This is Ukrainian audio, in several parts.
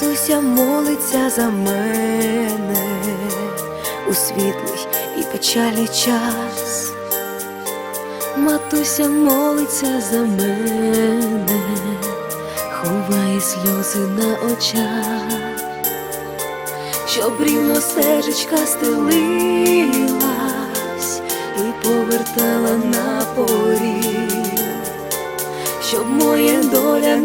Матуся молиться за мене у світлий і печалі час. Матуся молиться за мене, ховає сльози на очах, щоб рівно стежечка стелилась і повертала на поріг, щоб моя доля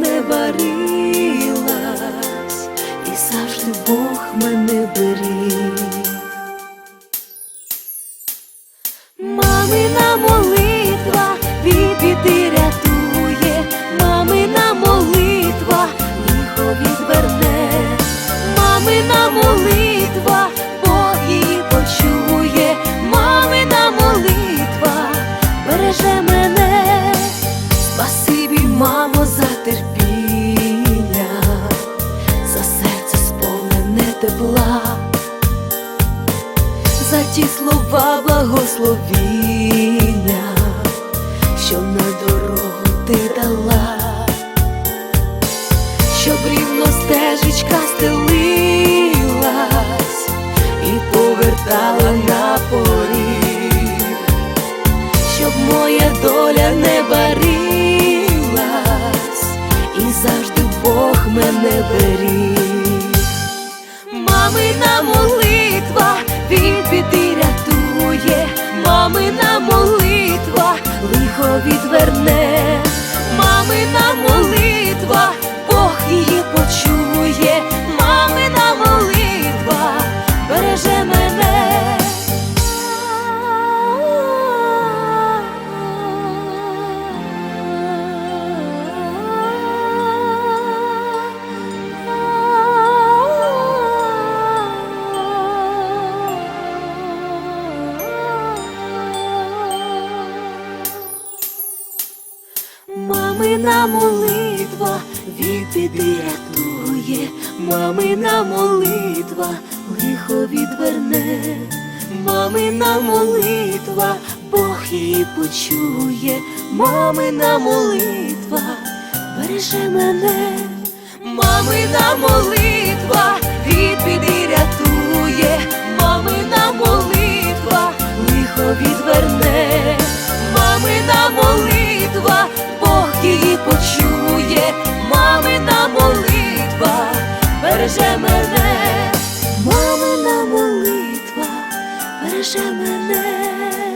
ті слова благословіння, що на дорогу ти дала, щоб рівно стежечка стелилась і повертала на поріг, щоб моя доля не барилась, і завжди Бог мене беріг. Відверне, Мамина молитва від біди рятує, мамина молитва лихо відверне, мамина молитва, Бог її почує, мамина молитва береже мене, мамина молитва від біди permanent.